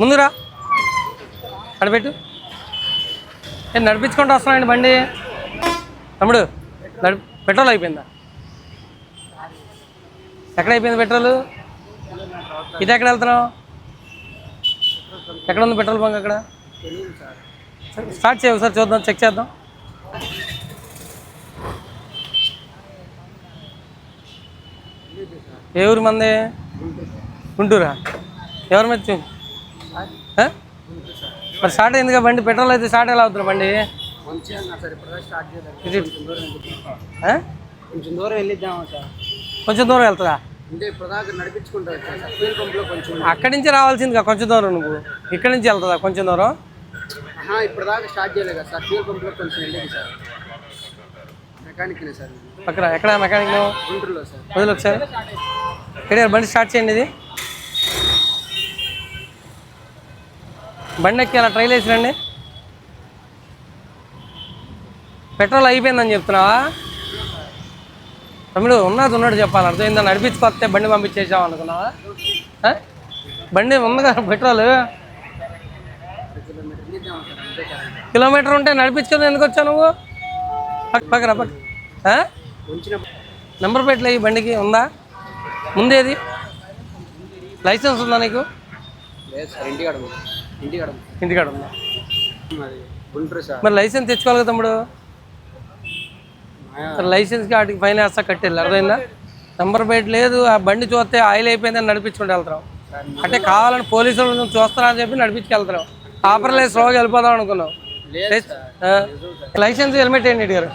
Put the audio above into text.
ముందురా. అక్కడ నేను ఏ నడిపించుకుంటూ వస్తున్నాయండి బండి. తమ్ముడు నడి పెట్రోల్ అయిపోయిందా? ఎక్కడ అయిపోయింది పెట్రోల్? ఇది ఎక్కడ వెళ్తున్నావు? ఎక్కడ ఉంది పెట్రోల్ బంక్ అక్కడ? స్టార్ట్ చేయ ఒకసారి చూద్దాం చెక్ చేద్దాం. ఏ ఊరు మంది? గుంటూరా? ఎవరి మీద? మరి స్టార్ట్ అయిందిగా బండి పెట్రోల్ అయితే స్టార్ట్ ఎలా అవుతుంది బండి? కొంచెం దూరం వెళ్ళిద్దామా సార్? కొంచెం దూరం వెళ్తుందా? అంటే ఇప్పుడు నడిపించుకుంటా అక్కడి నుంచి రావాల్సిందిగా కొంచెం దూరం నువ్వు. ఇక్కడి నుంచి వెళ్తుందా కొంచెం దూరం? ఇప్పుడు దాకా స్టార్ట్ చేయలేదు సార్ ఫ్యూల్ పంప్లో కొంచెం వెళ్ళేది సార్. మెకానిక్నే సార్. ఎక్కడ మెకానిక్ గుంటూరులో సార్. ఒకసారి. ఇక్కడ బండి స్టార్ట్ చేయండి ఇది. బండి ఎక్కి అలా ట్రైల్ వేసి రండి పెట్రోల్ అయిపోయిందని చెప్తున్నావా? తమ్ముడు ఉన్నది ఉన్నాడు చెప్పాలి అర్థమైందా? నడిపించుకొస్తే బండి పంపించేసావు అనుకున్నావా? బండి ఉంది కదా పెట్రోల్. కిలోమీటర్ ఉంటే నడిపించుకుని ఎందుకు వచ్చావు నువ్వు? పక్కన పక్క నెంబర్ ప్లేట్లు ఈ బండికి ఉందా? ముందేది? లైసెన్స్ ఉందా నీకు? ఇంటికాడ ఉంది. మరి లైసెన్స్ తెచ్చుకోవాలి కదా తమ్ముడు? లైసెన్స్కి వాటికి ఫైన్ వేస్తా కట్టేళ్ళు అర్థమైందా? నెంబర్ ప్లేట్ లేదు ఆ బండి చూస్తే ఆయిల్ అయిపోయిందని నడిపించుకుంటూ వెళ్తాం. అంటే కావాలని పోలీసులు చూస్తారా అని చెప్పి నడిపించుకెళ్తాం ఆపర్ లేదు స్లోగా వెళ్ళిపోదాం అనుకున్నాం. లైసెన్స్ హెల్మెట్ ఏంటి గారు